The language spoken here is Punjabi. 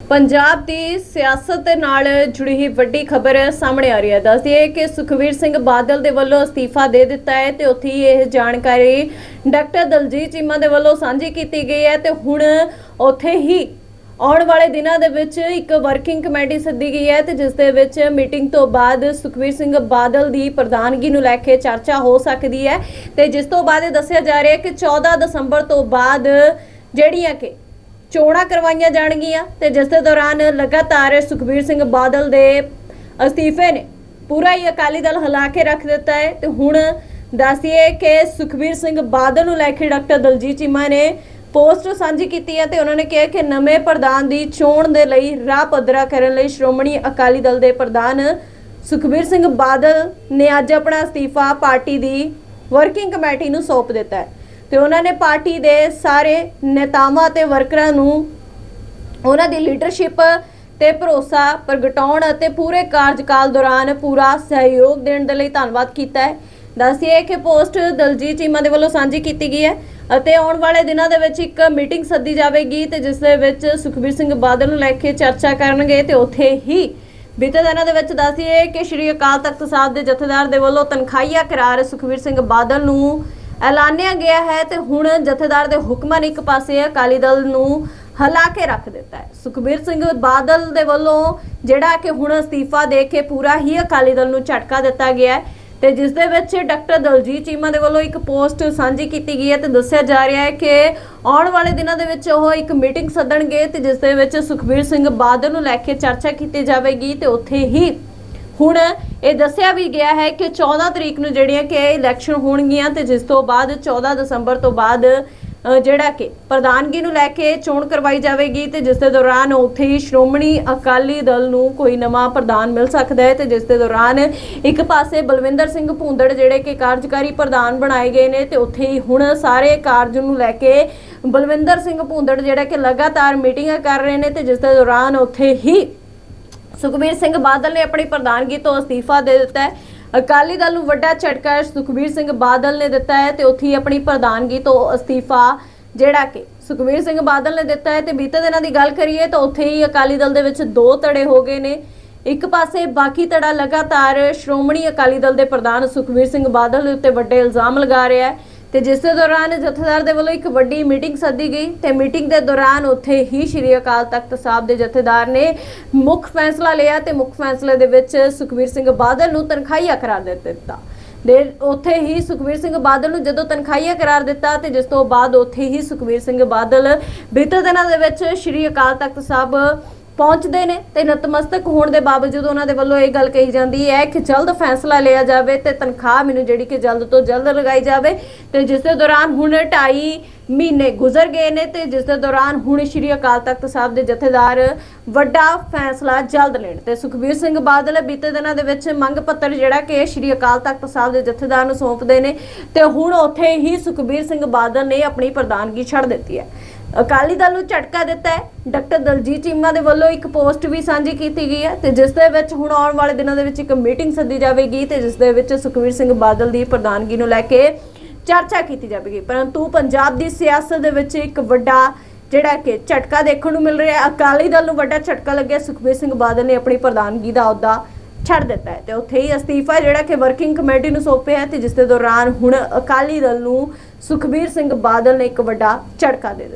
ਪੰਜਾਬ ਦੀ ਸਿਆਸਤ ਦੇ ਨਾਲ ਜੁੜੀ ਹੀ ਵੱਡੀ ਖਬਰ ਸਾਹਮਣੇ ਆ ਰਹੀ ਹੈ। ਦੱਸਦੀ ਹੈ ਕਿ ਸੁਖਵੀਰ ਸਿੰਘ ਬਾਦਲ ਦੇ ਵੱਲੋਂ ਅਸਤੀਫਾ ਦੇ ਦਿੱਤਾ ਹੈ ਤੇ ਉੱਥੇ ਹੀ ਇਹ ਜਾਣਕਾਰੀ ਡਾਕਟਰ ਦਲਜੀਤ ਚੀਮਾ ਦੇ ਵੱਲੋਂ ਸਾਂਝੀ ਕੀਤੀ ਗਈ ਹੈ ਤੇ ਹੁਣ ਉੱਥੇ ਹੀ ਆਉਣ ਵਾਲੇ ਦਿਨਾਂ ਦੇ ਵਿੱਚ ਇੱਕ ਵਰਕਿੰਗ ਕਮੇਟੀ ਸੱਦੀ ਗਈ ਹੈ ਤੇ ਜਿਸ ਦੇ ਵਿੱਚ ਮੀਟਿੰਗ ਤੋਂ ਬਾਅਦ ਸੁਖਵੀਰ ਸਿੰਘ ਬਾਦਲ ਦੀ ਪ੍ਰਧਾਨਗੀ ਨੂੰ ਲੈ ਕੇ ਚਰਚਾ ਹੋ ਸਕਦੀ ਹੈ ਤੇ ਜਿਸ ਤੋਂ ਬਾਅਦ ਇਹ ਦੱਸਿਆ ਜਾ ਰਿਹਾ ਹੈ ਕਿ 14 ਦਸੰਬਰ ਤੋਂ ਬਾਅਦ ਜਿਹੜੀਆਂ ਕਿ ਚੋਣਾਂ ਕਰਵਾਈਆਂ ਜਾਣਗੀਆਂ ਤੇ ਜਿਸ ਦੇ ਦੌਰਾਨ ਲਗਾਤਾਰ ਸੁਖਬੀਰ ਸਿੰਘ ਬਾਦਲ ਦੇ ਅਸਤੀਫੇ ਨੇ। ਪੂਰਾ ਹੀ ਅਕਾਲੀ ਦਲ ਹਿਲਾ ਕੇ ਰੱਖ ਦਿੱਤਾ ਹੈ ਤੇ ਹੁਣ ਦੱਸੀਏ ਕਿ ਸੁਖਬੀਰ ਸਿੰਘ ਬਾਦਲ ਨੂੰ ਲੈ ਕੇ ਡਾਕਟਰ ਦਲਜੀਤ ਚੀਮਾ ਨੇ ਪੋਸਟ ਸਾਂਝੀ ਕੀਤੀ ਹੈ ਤੇ ਉਹਨਾਂ ਨੇ ਕਿਹਾ ਕਿ ਨਵੇਂ ਪ੍ਰਧਾਨ ਦੀ ਚੋਣ ਦੇ ਲਈ ਰਾਹ ਪੱਧਰਾ ਕਰਨ ਲਈ ਸ਼੍ਰੋਮਣੀ ਅਕਾਲੀ ਦਲ ਦੇ ਪ੍ਰਧਾਨ ਸੁਖਬੀਰ ਸਿੰਘ ਬਾਦਲ ਨੇ ਅੱਜ ਆਪਣਾ ਅਸਤੀਫਾ ਪਾਰਟੀ ਦੀ ਵਰਕਿੰਗ ਕਮੇਟੀ ਨੂੰ ਸੌਂਪ ਦਿੱਤਾ ਹੈ। ਤੇ ਉਹਨਾਂ ਨੇ ਪਾਰਟੀ ਦੇ ਸਾਰੇ ਨੇਤਾਵਾਂ ਤੇ ਵਰਕਰਾਂ ਨੂੰ ਉਹਨਾਂ ਦੀ ਲੀਡਰਸ਼ਿਪ ਤੇ ਭਰੋਸਾ ਪ੍ਰਗਟਾਉਣ ਅਤੇ ਪੂਰੇ ਕਾਰਜਕਾਲ ਦੌਰਾਨ ਪੂਰਾ ਸਹਿਯੋਗ ਦੇਣ ਦੇ ਲਈ ਧੰਨਵਾਦ ਕੀਤਾ ਹੈ। ਦੱਸਿਏ ਕਿ ਪੋਸਟ ਦਲਜੀਤ ਚੀਮਾ ਦੇ ਵੱਲੋਂ ਸਾਂਝੀ ਕੀਤੀ ਗਈ ਹੈ ਅਤੇ ਆਉਣ ਵਾਲੇ ਦਿਨਾਂ ਦੇ ਵਿੱਚ ਇੱਕ ਮੀਟਿੰਗ ਸੱਦੀ ਜਾਵੇਗੀ ਤੇ ਜਿਸ ਦੇ ਵਿੱਚ ਸੁਖਬੀਰ ਸਿੰਘ ਬਾਦਲ ਨੂੰ ਲੈ ਕੇ ਚਰਚਾ ਕਰਨਗੇ ਤੇ ਉੱਥੇ ਹੀ ਬੀਤੇ ਦਿਨਾਂ ਦੇ ਵਿੱਚ ਦੱਸਿਏ ਕਿ ਸ਼੍ਰੀ ਅਕਾਲ ਤਖਤ ਸਾਹਿਬ ਦੇ ਜਥੇਦਾਰ ਦੇ ਵੱਲੋਂ ਤਨਖਾਹੀਆ ਕਰਾਰ ਸੁਖਬੀਰ ਸਿੰਘ ਬਾਦਲ ਨੂੰ ਐਲਾਨਿਆ ਗਿਆ ਹੈ ਤੇ ਹੁਣ ਜਥੇਦਾਰ ਦੇ ਹੁਕਮਾਂ ਨੇ ਇੱਕ ਪਾਸੇ ਅਕਾਲੀ ਦਲ ਨੂੰ ਹਲਾ ਕੇ ਰੱਖ ਦਿੱਤਾ ਹੈ। ਸੁਖਬੀਰ ਸਿੰਘ ਬਾਦਲ ਦੇ ਵੱਲੋਂ ਜਿਹੜਾ ਕਿ ਹੁਣ ਅਸਤੀਫਾ ਦੇ ਕੇ ਪੂਰਾ ਹੀ ਅਕਾਲੀ ਦਲ ਨੂੰ ਝਟਕਾ ਦਿੱਤਾ ਗਿਆ ਹੈ ਤੇ ਜਿਸ ਦੇ ਵਿੱਚ ਡਾਕਟਰ ਦਲਜੀਤ ਚੀਮਾ ਦੇ ਵੱਲੋਂ ਇੱਕ ਪੋਸਟ ਸਾਂਝੀ ਕੀਤੀ ਗਈ ਹੈ ਤੇ ਦੱਸਿਆ ਜਾ ਰਿਹਾ ਹੈ ਕਿ ਆਉਣ ਵਾਲੇ ਦਿਨਾਂ ਦੇ ਵਿੱਚ ਉਹ ਇੱਕ ਮੀਟਿੰਗ ਸੱਦਣਗੇ ਤੇ ਜਿਸ ਦੇ ਵਿੱਚ ਸੁਖਬੀਰ ਸਿੰਘ ਬਾਦਲ ਨੂੰ ਲੈ ਕੇ ਚਰਚਾ ਕੀਤੀ ਜਾਵੇਗੀ ਤੇ ਉੱਥੇ ਹੀ ਹੁਣ ਇਹ ਦੱਸਿਆ ਵੀ ਗਿਆ ਹੈ ਕਿ 14 ਤਰੀਕ ਨੂੰ ਜਿਹੜੀਆਂ ਕਿ ਇਲੈਕਸ਼ਨ ਹੋਣਗੀਆਂ ਤੇ ਜਿਸ ਤੋਂ ਬਾਅਦ 14 ਦਸੰਬਰ ਤੋਂ ਬਾਅਦ ਜਿਹੜਾ ਕਿ ਪ੍ਰਧਾਨਗੀ ਨੂੰ ਲੈ ਕੇ ਚੋਣ ਕਰਵਾਈ ਜਾਵੇਗੀ ਤੇ ਜਿਸ ਦੇ ਦੌਰਾਨ ਉੱਥੇ ਹੀ ਸ਼੍ਰੋਮਣੀ ਅਕਾਲੀ ਦਲ ਨੂੰ ਕੋਈ ਨਵਾਂ ਪ੍ਰਧਾਨ ਮਿਲ ਸਕਦਾ ਹੈ ਤੇ ਜਿਸ ਦੇ ਦੌਰਾਨ ਇੱਕ ਪਾਸੇ ਬਲਵਿੰਦਰ ਸਿੰਘ ਭੁੰਦੜ ਜਿਹੜੇ ਕਿ ਕਾਰਜਕਾਰੀ ਪ੍ਰਧਾਨ ਬਣਾਏ ਗਏ ਨੇ ਤੇ ਉੱਥੇ ਹੀ ਹੁਣ ਸਾਰੇ ਕਾਰਜ ਨੂੰ ਲੈ ਕੇ ਬਲਵਿੰਦਰ ਸਿੰਘ ਭੁੰਦੜ ਜਿਹੜਾ ਕਿ ਲਗਾਤਾਰ ਮੀਟਿੰਗਾਂ ਕਰ ਰਹੇ ਨੇ ਤੇ ਜਿਸ ਦੇ ਦੌਰਾਨ ਉੱਥੇ ਹੀ ਸੁਖਬੀਰ ਸਿੰਘ ਬਾਦਲ ਨੇ ਆਪਣੀ ਪ੍ਰਧਾਨਗੀ ਤੋਂ ਅਸਤੀਫਾ ਦੇ ਦਿੱਤਾ ਹੈ। ਅਕਾਲੀ ਦਲ ਨੂੰ ਵੱਡਾ ਝਟਕਾ ਸੁਖਬੀਰ ਸਿੰਘ ਬਾਦਲ ਨੇ ਦਿੱਤਾ ਹੈ ਤੇ ਉੱਥੇ ਹੀ ਆਪਣੀ ਪ੍ਰਧਾਨਗੀ ਤੋਂ ਅਸਤੀਫਾ ਜਿਹੜਾ ਕਿ ਸੁਖਬੀਰ ਸਿੰਘ ਬਾਦਲ ਨੇ ਦਿੱਤਾ ਹੈ। ਤੇ ਬੀਤੇ ਦਿਨਾਂ ਦੀ ਗੱਲ ਕਰੀਏ ਤਾਂ ਉੱਥੇ ਹੀ ਅਕਾਲੀ ਦਲ ਦੇ ਵਿੱਚ ਦੋ ਧੜੇ ਹੋ ਗਏ ਨੇ। ਇੱਕ ਪਾਸੇ ਬਾਕੀ ਧੜਾ ਲਗਾਤਾਰ ਸ਼੍ਰੋਮਣੀ ਅਕਾਲੀ ਦਲ ਦੇ ਪ੍ਰਧਾਨ ਸੁਖਬੀਰ ਸਿੰਘ ਬਾਦਲ ਦੇ ਉੱਤੇ ਵੱਡੇ ਇਲਜ਼ਾਮ ਲਗਾ ਰਿਹਾ ਹੈ। ਤੇ ਜਿਸ ਦੇ ਦੌਰਾਨ ਜਥੇਦਾਰ ਦੇ ਵੱਲੋਂ ਇੱਕ ਵੱਡੀ ਮੀਟਿੰਗ ਸੱਦੀ ਗਈ ਤੇ ਮੀਟਿੰਗ ਦੇ ਦੌਰਾਨ ਉੱਥੇ ਹੀ ਸ਼੍ਰੀ ਅਕਾਲ ਤਖਤ ਸਾਹਿਬ ਦੇ ਜਥੇਦਾਰ ਨੇ ਮੁੱਖ ਫੈਸਲਾ ਲਿਆ ਤੇ ਮੁੱਖ ਫੈਸਲੇ ਦੇ ਵਿੱਚ ਸੁਖਬੀਰ ਸਿੰਘ ਬਾਦਲ ਨੂੰ ਤਨਖਾਹੀਆ ਕਰਾਰ ਦੇ ਦਿੱਤਾ। ਦੇ ਉੱਥੇ ਹੀ ਸੁਖਬੀਰ ਸਿੰਘ ਬਾਦਲ ਨੂੰ ਜਦੋਂ ਤਨਖਾਹੀਆ ਕਰਾਰ ਦਿੱਤਾ ਤੇ ਜਿਸ ਤੋਂ ਬਾਅਦ ਉੱਥੇ ਹੀ ਸੁਖਬੀਰ ਸਿੰਘ ਬਾਦਲ ਬੀਤੇ ਦਿਨਾਂ ਦੇ ਵਿੱਚ ਸ਼੍ਰੀ ਅਕਾਲ ਤਖਤ ਸਾਹਿਬ ਪਹੁੰਚਦੇ ਨੇ ਤੇ ਨਤਮਸਤਕ ਹੋਣ ਦੇ ਬਾਵਜੂਦ ਉਹਨਾਂ ਦੇ ਵੱਲੋਂ ਇਹ ਗੱਲ ਕਹੀ ਜਾਂਦੀ ਹੈ ਕਿ ਜਲਦ ਫੈਸਲਾ ਲਿਆ ਜਾਵੇ ਤੇ ਤਨਖਾਹ ਮੈਨੂੰ ਜਿਹੜੀ ਕਿ ਜਲਦ ਤੋਂ ਜਲਦ ਲਗਾਈ ਜਾਵੇ ਤੇ ਜਿਸ ਦੇ ਦੌਰਾਨ ਹੁਣ 2.5 ਮਹੀਨੇ ਗੁਜ਼ਰ ਗਏ ਨੇ ਤੇ ਜਿਸ ਦੇ ਦੌਰਾਨ ਹੁਣ ਸ਼੍ਰੀ ਅਕਾਲ ਤਖਤ ਸਾਹਿਬ ਦੇ ਜਥੇਦਾਰ ਵੱਡਾ ਫੈਸਲਾ ਜਲਦ ਲੈਣ ਤੇ ਸੁਖਬੀਰ ਸਿੰਘ ਬਾਦਲ ਬੀਤੇ ਦਿਨਾਂ ਦੇ ਵਿੱਚ ਮੰਗ ਪੱਤਰ ਜਿਹੜਾ ਕਿ ਸ਼੍ਰੀ ਅਕਾਲ ਤਖਤ ਸਾਹਿਬ ਦੇ ਜਥੇਦਾਰ ਨੂੰ ਸੌਂਪਦੇ ਨੇ ਤੇ ਹੁਣ ਉੱਥੇ ਹੀ ਸੁਖਬੀਰ ਸਿੰਘ ਬਾਦਲ ਨੇ ਆਪਣੀ ਪ੍ਰਧਾਨਗੀ ਛੱਡ ਦਿੱਤੀ ਹੈ। ਅਕਾਲੀ ਦਲ ਨੂੰ ਝਟਕਾ ਦਿੱਤਾ ਹੈ। ਡਾਕਟਰ ਦਲਜੀਤ ਚੀਮਾ ਦੇ ਵੱਲੋਂ ਇੱਕ ਪੋਸਟ ਵੀ ਸਾਂਝੀ ਕੀਤੀ ਗਈ ਹੈ ਤੇ ਜਿਸ ਦੇ ਵਿੱਚ ਹੁਣ ਆਉਣ ਵਾਲੇ ਦਿਨਾਂ ਦੇ ਵਿੱਚ ਇੱਕ ਮੀਟਿੰਗ ਸੱਦੀ ਜਾਵੇਗੀ ਤੇ ਜਿਸ ਦੇ ਵਿੱਚ ਸੁਖਵੀਰ ਸਿੰਘ ਬਾਦਲ ਦੀ ਪ੍ਰਧਾਨਗੀ ਨੂੰ ਲੈ ਕੇ ਚਰਚਾ ਕੀਤੀ ਜਾਵੇਗੀ। ਪਰੰਤੂ ਪੰਜਾਬ ਦੀ ਸਿਆਸਤ ਦੇ ਵਿੱਚ ਇੱਕ ਵੱਡਾ ਜਿਹੜਾ ਕਿ ਝਟਕਾ ਦੇਖਣ ਨੂੰ ਮਿਲ ਰਿਹਾ ਹੈ। ਅਕਾਲੀ ਦਲ ਨੂੰ ਵੱਡਾ ਝਟਕਾ ਲੱਗਿਆ। ਸੁਖਵੀਰ ਸਿੰਘ ਬਾਦਲ ਨੇ ਆਪਣੀ ਪ੍ਰਧਾਨਗੀ ਦਾ ਅਹੁਦਾ ਛੱਡ ਦਿੱਤਾ ਹੈ ਤੇ ਉੱਥੇ ਹੀ ਅਸਤੀਫਾ ਜਿਹੜਾ ਕਿ ਵਰਕਿੰਗ ਕਮੇਟੀ ਨੂੰ ਸੌਂਪਿਆ ਹੈ ਤੇ ਜਿਸ ਦੇ ਦੌਰਾਨ ਹੁਣ ਅਕਾਲੀ ਦਲ ਨੂੰ ਸੁਖਬੀਰ ਸਿੰਘ ਬਾਦਲ ਨੇ ਇੱਕ ਵੱਡਾ ਝਟਕਾ ਦੇ ਦਿੱਤਾ।